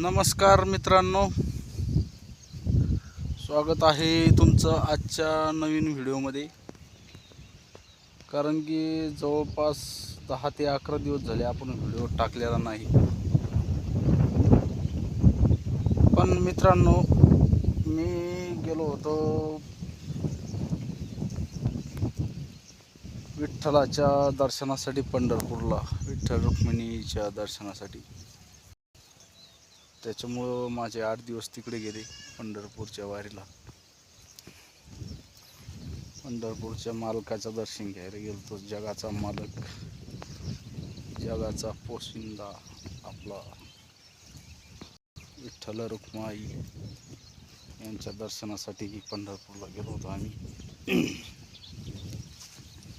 नमस्कार मित्रांनो. स्वागत आहे तुमचं आजच्या नवीन व्हिडिओमध्ये. कारण की जवळपास दहा ते अकरा दिवस झाले आपण व्हिडिओ टाकलेला नाही. पण मित्रांनो मी गेलो होतो विठ्ठलाच्या दर्शनासाठी पंढरपूरला विठ्ठल रुक्मिणीच्या दर्शनासाठी. त्याच्यामुळं माझे आठ दिवस तिकडे गेले पंढरपूरच्या वारीला. पंढरपूरच्या मालकाचं दर्शन घ्यायला गेलो तो जगाचा मालक जगाचा पोशिंदा आपला विठ्ठल रुक्माई यांच्या दर्शनासाठी पंढरपूरला गेलो होतो आम्ही.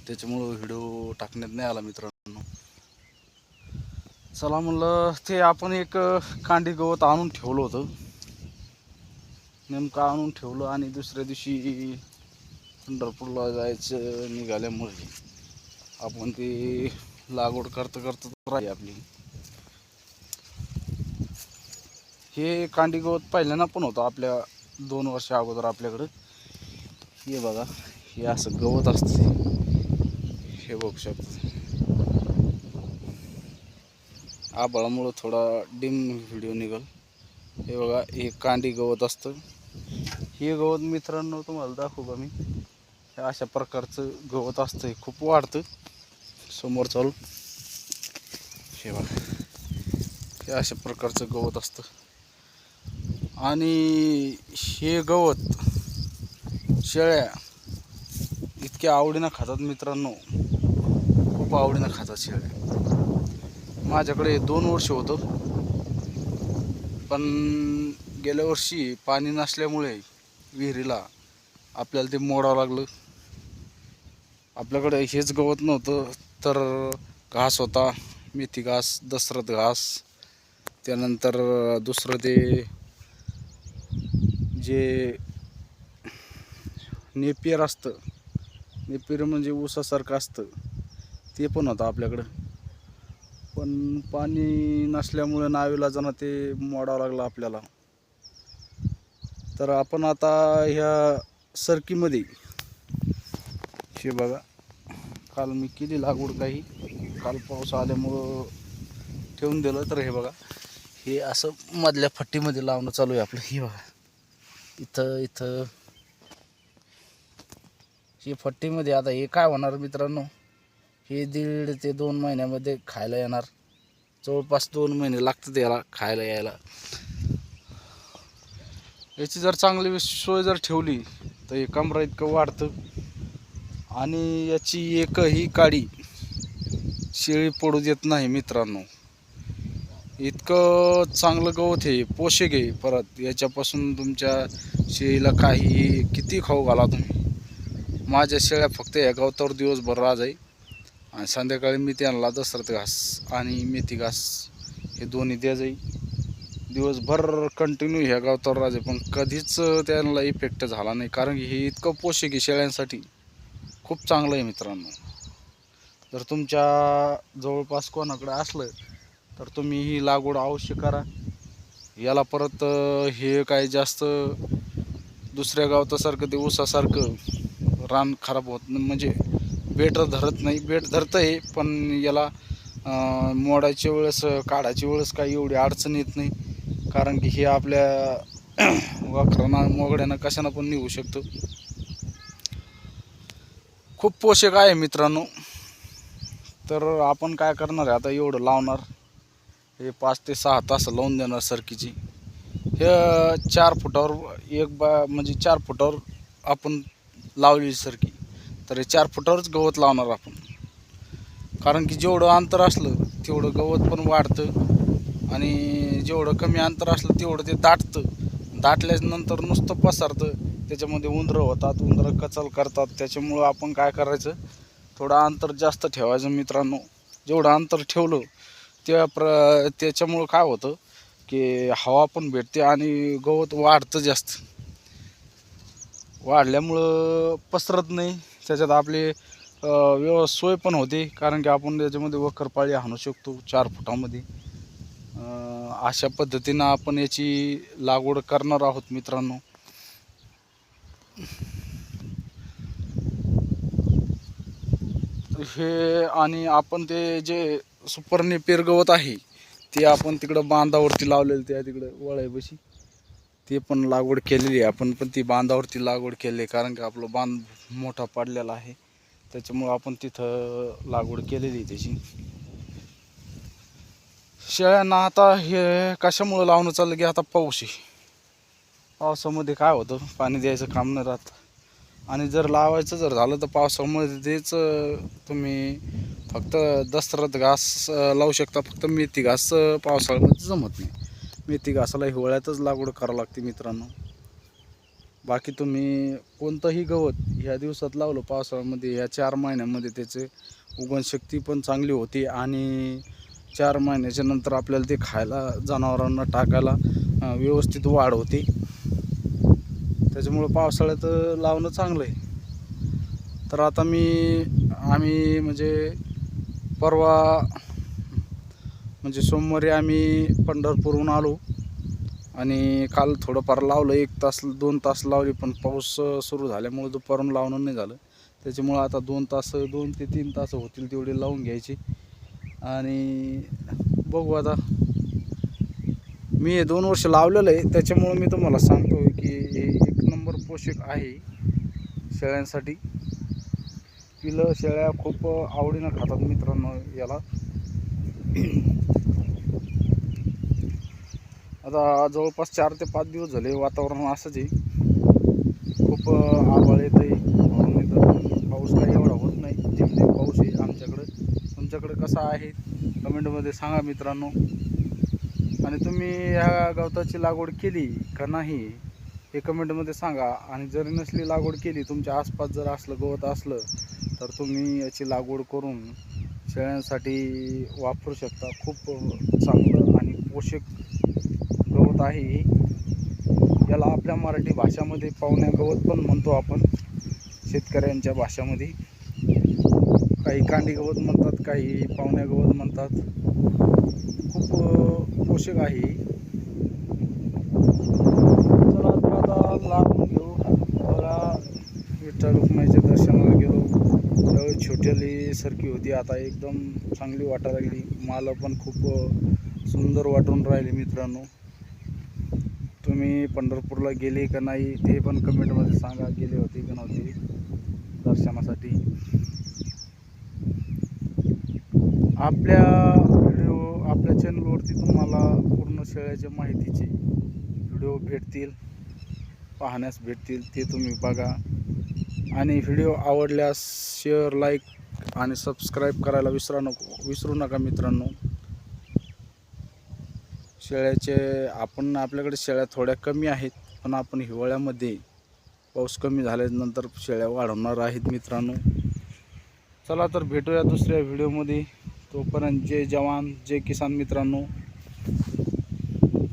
त्याच्यामुळं व्हिडिओ टाकण्यात नाही आला मित्रांनो. चला म्हणलं ते आपण एक कांडी गवत आणून ठेवलं होतं. नेमकं आणून ठेवलं आणि दुसऱ्या दिवशी पंढरपूरला जायचं निघाल्यामुळे आपण ते लागवड करता करता राही आपली. हे कांडी गवत पहिल्यांदा पण होतं आपल्या दोन वर्षा अगोदर आपल्याकडं. हे बघा हे असं गवत असते. हे बघू शकता. आबाळामुळं थोडा डिम व्हिडिओ निघल. हे बघा हे कांडी गवत असतं. हे गवत मित्रांनो तुम्हाला दाखवू का मी? हे अशा प्रकारचं गवत असतं हे खूप वाढतं. समोर चालू. हे बघा. हे अशा प्रकारचं गवत असतं. आणि हे गवत शेळ्या इतक्या आवडीनं खातात मित्रांनो. खूप आवडीनं खातात शेळ्या. माझ्याकडे दोन वर्ष होतं. पण गेल्या वर्षी पाणी नसल्यामुळे विहिरीला आपल्याला ते मोडावं लागलं. आपल्याकडे हेच गवत नव्हतं तर घास होता मेथी घास दसरत घास त्यानंतर दुसरं ते जे नेपियर असतं नेपियर म्हणजे ऊसासारखं असतं ते पण होतं आपल्याकडं. पण पाणी नसल्यामुळे नावेला जाणं ते मोडावं लागलं आपल्याला. तर आपण आता ह्या सरकीमध्ये हे बघा काल मी केली लागवड काही. काल पाऊस आल्यामुळं ठेवून दिलं. तर हे बघा हे असं मधल्या फट्टीमध्ये लावणं चालू आहे आपलं. हे बघा इथं इथं. हे फट्टीमध्ये आता हे काय होणार मित्रांनो? हे दीड ते दोन महिन्यामध्ये खायला येणार. जवळपास दोन महिने लागतात याला खायला यायला. याची जर चांगली सोय जर ठेवली तर हे कमरा इतकं वाढतं. आणि याची एकही काडी शेळी पडू देत नाही मित्रांनो. इतकं चांगलं गवत आहे पोषक आहे परत. याच्यापासून तुमच्या शेळीला काही किती खाऊ घाला तुम्ही. माझ्या शेळ्या फक्त या गवतावर दिवसभर राज आहे. आणि संध्याकाळी मी त्यांना दसरत घास आणि मेथी घास हे दोन्ही द्या जाई. दिवसभर कंटिन्यू ह्या गावतावर राजे पण कधीच त्यांना इफेक्ट झाला नाही. कारण की हे इतकं पोषक आहे शेळ्यांसाठी. खूप चांगलं आहे मित्रांनो. जर तुमच्या जवळपास कोणाकडे असलं तर तुम्ही ही लागवड अवश्य करा. याला परत हे काय जास्त दुसऱ्या गावतासारखं ते ऊसासारखं रान खराब होत नाही. म्हणजे बेट धरत नाही. बेट धरतं आहे पण याला मोडायच्या वेळेस काढायच्या वेळेस काही एवढी अडचण येत नाही. कारण की हे आपल्या वाखरानं मोगड्यानं कशानं पण निघू शकतं. खूप पोषक आहे मित्रांनो. तर आपण काय करणार आहे? आता एवढं लावणार. हे पाच ते सहा तास लावून देणार सरकीची. हे चार फुटावर एक बा म्हणजे चार फुटावर आपण लावलेली सरकी. तर हे चार फुटावरच गवत लावणार आपण. कारण की जेवढं अंतर असलं तेवढं गवत पण वाढतं आणि जेवढं कमी अंतर असलं तेवढं ते दाटतं. दाटल्यानंतर नुसतं पसरतं. त्याच्यामध्ये उंदरं होतात उंदरं कचल करतात. त्याच्यामुळं आपण काय करायचं? थोडं अंतर जास्त ठेवायचं मित्रांनो. जेवढं अंतर ठेवलं त्या प्र त्याच्यामुळं काय होतं की हवा पण भेटते आणि गवत वाढतं जास्त. वाढल्यामुळं पसरत नाही. त्याच्यात आपली व्यव सोय पण होते. कारण की आपण त्याच्यामध्ये वखरपाळी आणू शकतो चार फुटामध्ये. अशा पद्धतीनं आपण याची लागवड करणार आहोत मित्रांनो. हे आणि आपण ते जे सुपर्णी पेरगवत आहे ते आपण तिकडं बांधावरती लावलेलं ते तिकडं वळायपाशी. ते पण लागवड केलेली आहे. आपण पण ती बांधावरती लागवड केली आहे कारण की आपलं बांध मोठा पडलेला आहे. त्याच्यामुळं आपण तिथं लागवड केलेली आहे त्याची. शेळ्यांना आता हे कशामुळं लावणं चाललं की आता पाऊस आहे. पावसामध्ये काय होतं? पाणी द्यायचं काम न राहत. आणि जर लावायचं जर झालं तर पावसामध्येच तेच तुम्ही फक्त दसरत घास लावू शकता. फक्त मेथी घास पावसाळ्यामध्ये जमत नाही. मेथी घासाला हिवाळ्यातच लागवड करावं लागते मित्रांनो. बाकी तुम्ही कोणतंही गवत ह्या दिवसात लावलं पावसाळ्यामध्ये ह्या चार महिन्यामध्ये त्याचे उगणशक्ती पण चांगली होती आणि चार महिन्याच्या नंतर आपल्याला ते खायला जनावरांना टाकायला व्यवस्थित वाढ होते. त्याच्यामुळं पावसाळ्यात लावणं चांगलं आहे. तर आता मी आम्ही म्हणजे परवा म्हणजे सोमवारी आम्ही पंढरपूरहून आलो आणि काल थोडंफार लावलं एक तास दोन तास लावली पण पाऊस सुरू झाल्यामुळे दुपारून लावणं नाही झालं. त्याच्यामुळं आता दोन तास दोन ते तीन तास होतील तेवढे लावून घ्यायचे. आणि बघू आता. मी हे दोन वर्ष लावलेलं आहे त्याच्यामुळं मी तुम्हाला सांगतो की हे एक नंबर पोषक आहे शेळ्यांसाठी. पिलं शेळ्या खूप आवडीनं खातात मित्रांनो याला. आता जवळपास चार ते पाच दिवस झाले वातावरण असंच आहे. खूप आभाळ येतं आहे पाऊस काही एवढा होत नाही. जिमने पाऊस आहे आमच्याकडं. तुमच्याकडे कसा आहे? कमेंटमध्ये सांगा मित्रांनो. आणि तुम्ही ह्या गवताची लागवड केली का नाही हे कमेंटमध्ये सांगा. आणि जरी नसली लागवड केली तुमच्या आसपास जर असलं गवत असलं तर तुम्ही याची लागवड करून शेळ्यांसाठी वापरू शकता. खूप चांगलं आणि पोषक गवत आहे याला आपल्या मराठी भाषामध्ये पाहुण्या गवत पण म्हणतो आपण. शेतकऱ्यांच्या भाषामध्ये. काही कांडी गवत म्हणतात काही पाहुण्या गवत म्हणतात. खूप पोषक आहे हे. चला तर आता लावून घेऊ बघा विठ्ठल रुक्माईच्या दर्शनाला गेलो त्यावेळी छोटेली सारखी होती. आता एकदम चांगली वाटायला लागली. मला पण खूप सुंदर वाटून राहिले मित्रांनो. तुम्ही पंढरपूरला गेले का नाही ते पण कमेंटमध्ये सांगा. गेले होते का नव्हते दर्शनासाठी. आपल्या व्हिडिओ आपल्या चॅनलवरती तुम्हाला पूर्ण शेळ्याच्या माहितीचे व्हिडिओ भेटतील पाहण्यास भेटतील ते तुम्ही बघा. आणि व्हिडिओ आवडल्यास शेअर लाईक आणि सबस्क्राईब करायला विसरा नको विसरू नका मित्रांनो. शेळ्याचे आपण आपल्याकडे शेळ्या थोड्या कमी आहेत पण आपण हिवाळ्यामध्ये पाऊस कमी झाल्यानंतर शेळ्या वाढवणार आहेत मित्रांनो. चला तर भेटूया दुसऱ्या व्हिडिओमध्ये तोपर्यंत जय जवान जय किसान मित्रांनो.